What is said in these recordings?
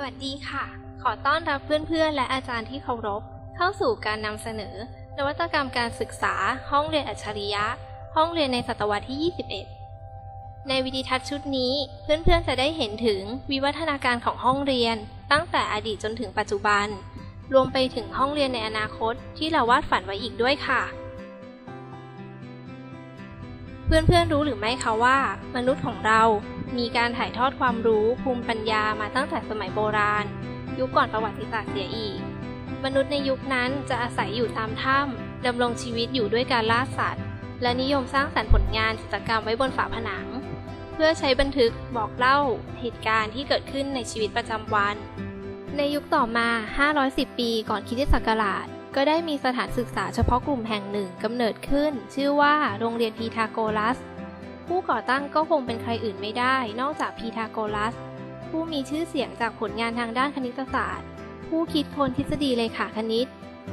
สวัสดีค่ะ ขอต้อนรับเพื่อนๆ และอาจารย์ที่เคารพ เข้าสู่การนำเสนอ นวัตกรรมการศึกษา ห้องเรียนอัจฉริยะ ห้องเรียนในศตวรรษที่ 21 ในวิดีทัศน์ชุดนี้ เพื่อนๆ จะได้เห็นถึงวิวัฒนาการของห้องเรียน ตั้งแต่อดีตจนถึงปัจจุบัน รวมไปถึงห้องเรียนในอนาคตที่เราวาดฝันไว้อีกด้วยค่ะ เพื่อนๆ รู้หรือไม่คะว่า มนุษย์ของเรา มีการถ่ายทอดความรู้ภูมิปัญญามาตั้งแต่สมัยโบราณ ยุคก่อนประวัติศาสตร์เสียอีก มนุษย์ในยุคนั้นจะอาศัยอยู่ตามถ้ำดำรงชีวิตอยู่ด้วยการล่าสัตว์ และนิยมสร้างสรรค์ผลงานจิตรกรรมไว้บนฝาผนัง เพื่อใช้บันทึกบอกเล่า เหตุการณ์ที่เกิดขึ้นในชีวิตประจำวัน ในยุคต่อมา 510 ปีก่อนคริสตศักราชก็ได้มีสถานศึกษาเฉพาะกลุ่มแห่งหนึ่งกำเนิดขึ้น ชื่อว่าโรงเรียนพีทาโกรัส ผู้ก่อตั้งก็คงเป็นใครอื่นไม่ได้ นอกจากพีทาโกรัส ผู้มีชื่อเสียงจากผลงานทางด้านคณิตศาสตร์ ผู้คิดค้นทฤษฎีเลขาคณิต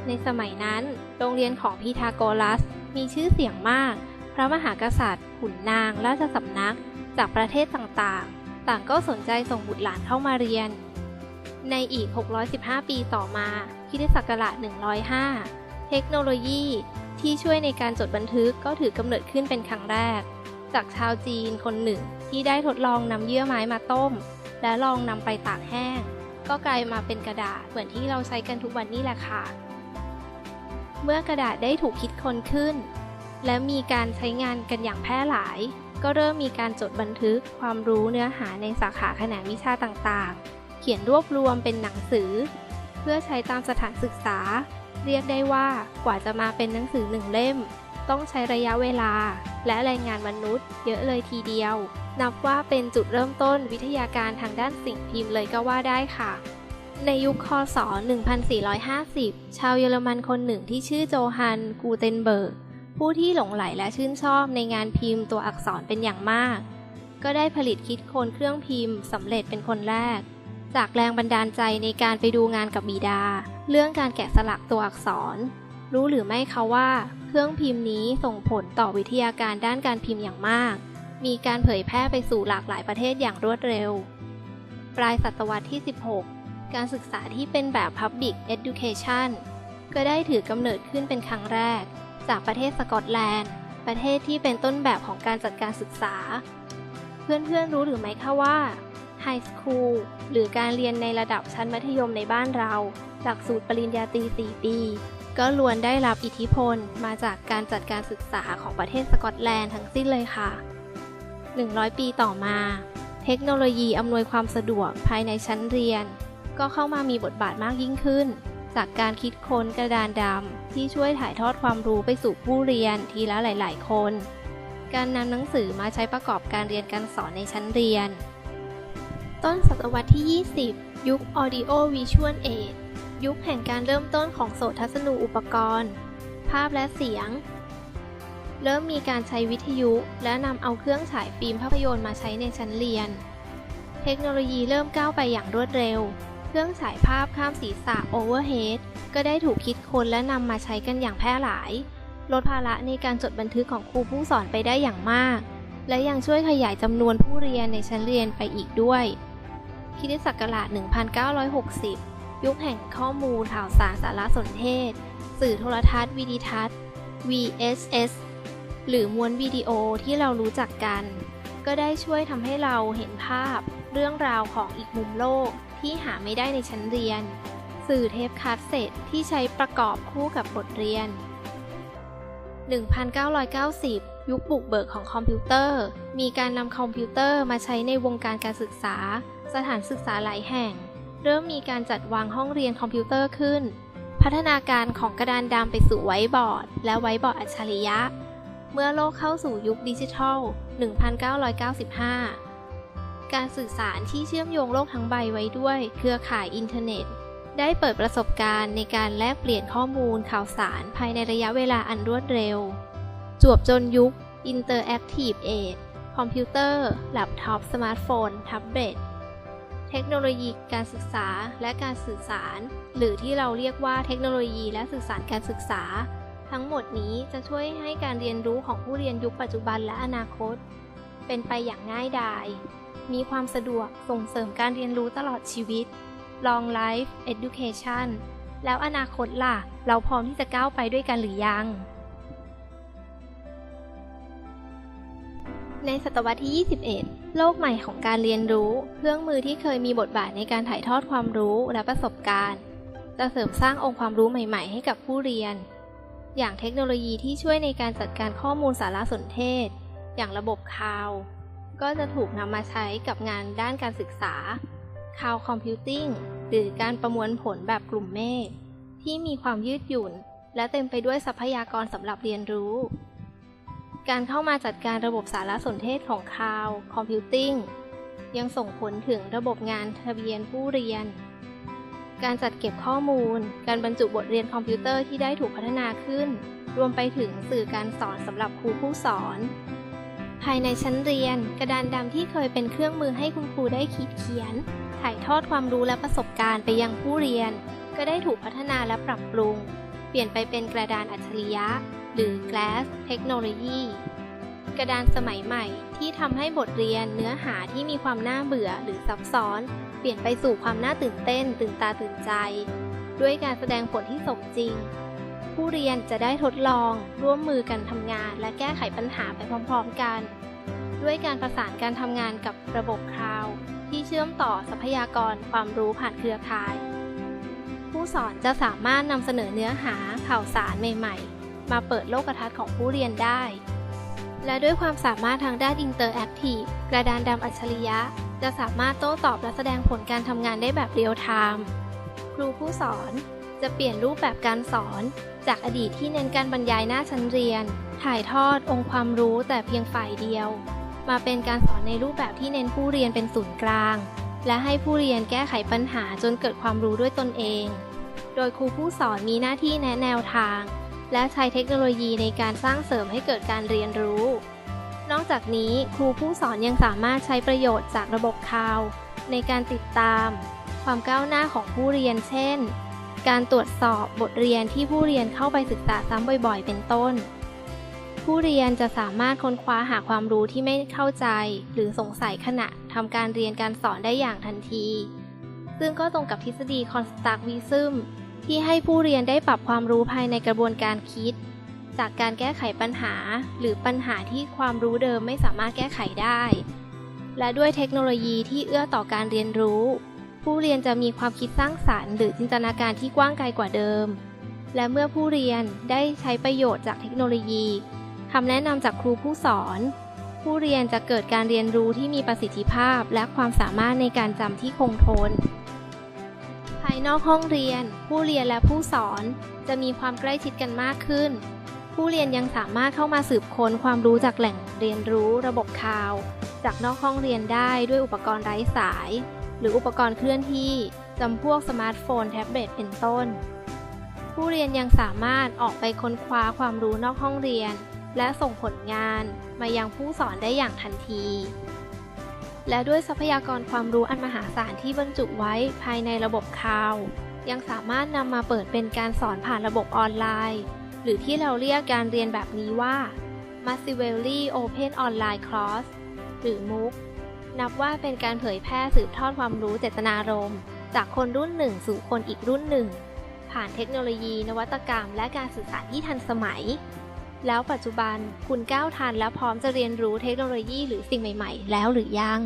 ในสมัยนั้น โรงเรียนของพีทาโกรัสมีชื่อเสียงมาก พระมหากษัตริย์ ขุนนาง ราชสำนัก จากประเทศต่างๆ ต่างก็สนใจส่งบุตรหลานเข้ามาเรียน ในอีก 615 ปีต่อมาคริสตศักราช105 เทคโนโลยีที่ช่วยในการจดบันทึกก็ถือกำเนิดขึ้นเป็นครั้งแรก จากชาวจีนคนหนึ่ง ที่ได้ทดลองนำเยื่อไม้มาต้ม และลองนำไปตากแห้ง ก็กลายมาเป็นกระดาษเหมือนที่เราใช้กันทุกวันนี้แหละค่ะ เมื่อกระดาษได้ถูกคิดค้นขึ้น และมีการใช้งานกันอย่างแพร่หลาย ก็เริ่มมีการจดบันทึกความรู้เนื้อหาในสาขาแขนงวิชาต่างๆ เขียนรวบรวมเป็นหนังสือ เพื่อใช้ตามสถานศึกษา เรียกได้ว่ากว่าจะมาเป็นหนังสือหนึ่งเล่ม ต้องใช้ระยะเวลา และแรงงานมนุษย์ เยอะเลยทีเดียว นับว่าเป็นจุดเริ่มต้นวิทยาการทางด้านสิ่งพิมพ์เลยก็ว่าได้ค่ะ ในยุคคศ 1450 ชาวเยอรมันคนหนึ่งที่ชื่อโจฮัน กูเทนเบิร์ก ผู้ที่หลงไหลและชื่นชอบในงานพิมพ์ตัวอักษรเป็นอย่างมาก ก็ได้ผลิตคิดค้นเครื่องพิมพ์สำเร็จเป็นคนแรก จากแรงบันดาลใจในการไปดูงานกับบิดา เรื่องการแกะสลักตัวอักษร รู้หรือไม่คะว่า รื่องพิมพ์นี้ส่งผลต่อวิทยาการด้านการพิมพ์อย่างมาก มีการเผยแพร่ไปสู่หลากหลายประเทศอย่างรวดเร็ว ปลายศตวรรษที่ 16 การศึกษาที่เป็นแบบ Public Education ก็ได้ถือกำเนิดขึ้นเป็นครั้งแรก จากประเทศสกอตแลนด์ ประเทศที่เป็นต้นแบบของการจัดการศึกษา เพื่อนๆรู้หรือไม่คะว่า High School หรือการเรียนในระดับชั้นมัธยมในบ้านเรา หลักสูตรปริญญาตรี 4 ปี ก็ล้วนได้รับอิทธิพลมาจากการจัดการศึกษาของประเทศสกอตแลนด์ทั้งสิ้นเลยค่ะ 100 ปีต่อมา เทคโนโลยีอำนวยความสะดวกภายในชั้นเรียน ก็เข้ามามีบทบาทมากยิ่งขึ้น จากการคิดค้นกระดานดำที่ช่วยถ่ายทอดความรู้ไปสู่ผู้เรียนทีละหลาย ๆ คน การนำหนังสือมาใช้ประกอบการเรียนการสอนในชั้นเรียน ต้นศตวรรษที่ 20 ยุค Audio Visual Age ยุคแห่งการเริ่มต้นของโสทัศนูอุปกรณ์ ภาพและเสียง เริ่มมีการใช้วิทยุ และนำเอาเครื่องฉายฟิล์มภาพยนตร์มาใช้ในชั้นเรียน เทคโนโลยีเริ่มก้าวไปอย่างรวดเร็ว เครื่องฉายภาพข้ามศีรษะ Overhead ก็ได้ถูกคิดค้นและนำมาใช้กันอย่างแพร่หลาย ลดภาระในการจดบันทึกของครูผู้สอนไปได้อย่างมาก และยังช่วยขยายจำนวนผู้เรียนในชั้นเรียนไปอีกด้วยคริสตศักราช1960 ยุคแห่งข้อมูลข่าวสารสารสนเทศ สื่อโทรทัศน์วิดิทัศน์ VSS หรือมวลวิดีโอที่เรารู้จักกัน ก็ได้ช่วยทำให้เราเห็นภาพ เรื่องราวของอีกมุมโลกที่หาไม่ได้ในชั้นเรียน สื่อเทปคาสเซ็ตที่ใช้ประกอบคู่กับบทเรียน 1990 ยุคบุกเบิกของคอมพิวเตอร์ มีการนำคอมพิวเตอร์มาใช้ในวงการการศึกษา สถานศึกษาหลายแห่ง เริ่มมีการจัดวางห้องเรียนคอมพิวเตอร์ขึ้น พัฒนาการของกระดานดำไปสู่ไวท์บอร์ด และไวท์บอร์ดอัจฉริยะ เมื่อโลกเข้าสู่ยุคดิจิทัล 1995 การสื่อสารที่เชื่อมโยงโลกทั้งใบไว้ด้วย เครือข่ายอินเทอร์เน็ต ได้เปิดประสบการณ์ในการแลกเปลี่ยนข้อมูลข่าวสารภายในระยะเวลาอันรวดเร็ว จวบจนยุค Interactive Age คอมพิวเตอร์ แล็ปท็อป สมาร์ทโฟน แท็บเล็ต ทคโนโลยีการศึกษาและการสื่อสาร หรือที่เราเรียกว่าเทคโนโลยีและสื่อสารการศึกษา ทั้งหมดนี้จะช่วยให้การเรียนรู้ของผู้เรียนยุคปัจจุบันและอนาคต เป็นไปอย่างง่ายดายมีความสะดวกส่งเสริมการเรียนรู้ตลอดชีวิต long life education แล้วอนาคตล่ะ เราพร้อมที่จะก้าวไปด้วยกันหรือยัง ในศตวรรษที่ 21 โลกใหม่ของการเรียนรู้ เครื่องมือที่เคยมีบทบาทในการถ่ายทอดความรู้และประสบการณ์ จะเสริมสร้างองค์ความรู้ใหม่ ๆ ให้กับผู้เรียน อย่างเทคโนโลยีที่ช่วยในการจัดการข้อมูลสารสนเทศ อย่างระบบคาวก็จะถูกนำมาใช้กับงานด้านการศึกษาคาวคอมพิวติ้งหรือการประมวลผลแบบกลุ่มเมฆที่มีความยืดหยุ่น และเต็มไปด้วยทรัพยากรสำหรับเรียนรู้ การเข้ามาจัดการระบบสารสนเทศของคาวคอมพิวติ้งยังส่งผลถึงระบบงานทะเบียนผู้เรียน การจัดเก็บข้อมูล การบรรจุบทเรียนคอมพิวเตอร์ที่ได้ถูกพัฒนาขึ้น รวมไปถึงสื่อการสอนสำหรับครูผู้สอน ภายในชั้นเรียน กระดานดำที่เคยเป็นเครื่องมือให้คุณครูได้คิดเขียน ถ่ายทอดความรู้และประสบการณ์ไปยังผู้เรียน ก็ได้ถูกพัฒนาและปรับปรุง เปลี่ยนไปเป็นกระดานอัจฉริยะ หรือ Glass Technology กระดานสมัยใหม่ที่ทำให้บทเรียนเนื้อหาที่มีความน่าเบื่อหรือซับซ้อน เปลี่ยนไปสู่ความน่าตื่นเต้น ตื่นตาตื่นใจ ด้วยการแสดงผลที่สมจริง ผู้เรียนจะได้ทดลอง ร่วมมือกันทำงาน และแก้ไขปัญหาไปพร้อมๆกัน ด้วยการประสานการทำงานกับระบบคลาวด์ที่เชื่อมต่อทรัพยากรความรู้ผ่านเครือข่าย ผู้สอนจะสามารถนำเสนอเนื้อหาข่าวสารใหม่ ๆ มาเปิดโลกทัศน์ของผู้เรียนได้ และด้วยความสามารถทางด้านอินเตอร์แอคทีฟกระดานดำอัจฉริยะ จะสามารถโต้ตอบและแสดงผลการทำงานได้แบบเรียลไทม์ครูผู้สอนจะเปลี่ยนรูปแบบการสอน จากอดีตที่เน้นการบรรยายหน้าชั้นเรียน ถ่ายทอดองค์ความรู้แต่เพียงฝ่ายเดียว มาเป็นการสอนในรูปแบบที่เน้นผู้เรียนเป็นศูนย์กลาง และให้ผู้เรียนแก้ไขปัญหาจนเกิดความรู้ด้วยตนเอง โดยครูผู้สอนมีหน้าที่แนะแนวทาง และใช้เทคโนโลยีในการสร้างเสริมให้เกิดการเรียนรู้ นอกจากนี้ครูผู้สอนยังสามารถใช้ประโยชน์จากระบบคาวในการติดตาม ความก้าวหน้าของผู้เรียนเช่น การตรวจสอบบทเรียนที่ผู้เรียนเข้าไปศึกษาซ้ำบ่อยๆ เป็นต้น ผู้เรียนจะสามารถค้นคว้าหาความรู้ที่ไม่เข้าใจ หรือสงสัยขณะทำการเรียนการสอนได้อย่างทันที ซึ่งก็ตรงกับทฤษฎี constructivism ที่ให้ผู้เรียนได้ปรับความรู้ภายในกระบวนการคิด จากการแก้ไขปัญหา หรือปัญหาที่ความรู้เดิมไม่สามารถแก้ไขได้ และด้วยเทคโนโลยีที่เอื้อต่อการเรียนรู้ ผู้เรียนจะมีความคิดสร้างสารรค์ หรือจินตนาการที่กว้างไกลกว่าเดิม และเมื่อผู้เรียนได้ใช้ประโยชน์จากเทคโนโลยีคำแนะนำจากครูผู้สอน ผู้เรียนจะเกิดการเรียนรู้ที่มีประสิทธิภาพ และความสามารถในการจำที่คงทน ยนอกห้องเรียน ผู้เรียนและผู้สอน จะมีความใกล้ชิดกันมากขึ้น ผู้เรียนยังสามารถเข้ามาสืบค้นความรู้จากแหล่งเรียนรู้ระบบคาว จากนอกห้องเรียนได้ด้วยอุปกรณ์ไร้สาย หรืออุปกรณ์เคลื่อนที่จำพวกสมาร์ทโฟนแท็บเล็ตเป็นต้น ผู้เรียนยังสามารถออกไปค้นคว้าความรู้นอกห้องเรียน และส่งผลงานมายังผู้สอนได้อย่างทันที และด้วยทรัพยากรความรู้อันมหาศาลที่บรรจุไว้ภายในระบบคาวยังสามารถนำมาเปิดเป็นการสอนผ่านระบบออนไลน์ หรือที่เราเรียกการเรียนแบบนี้ว่า Massively Open Online Course หรือ MOOC นับว่าเป็นการเผยแพร่สืบทอดความรู้เจตนารมณ์จากคนรุ่นหนึ่งสู่คนอีกรุ่นหนึ่ง ผ่านเทคโนโลยีนวัตกรรม และการสื่อสารที่ทันสมัย แล้วปัจจุบันคุณก้าวทันและพร้อมจะเรียนรู้เทคโนโลยีหรือสิ่งใหม่ ๆ แล้วหรือยัง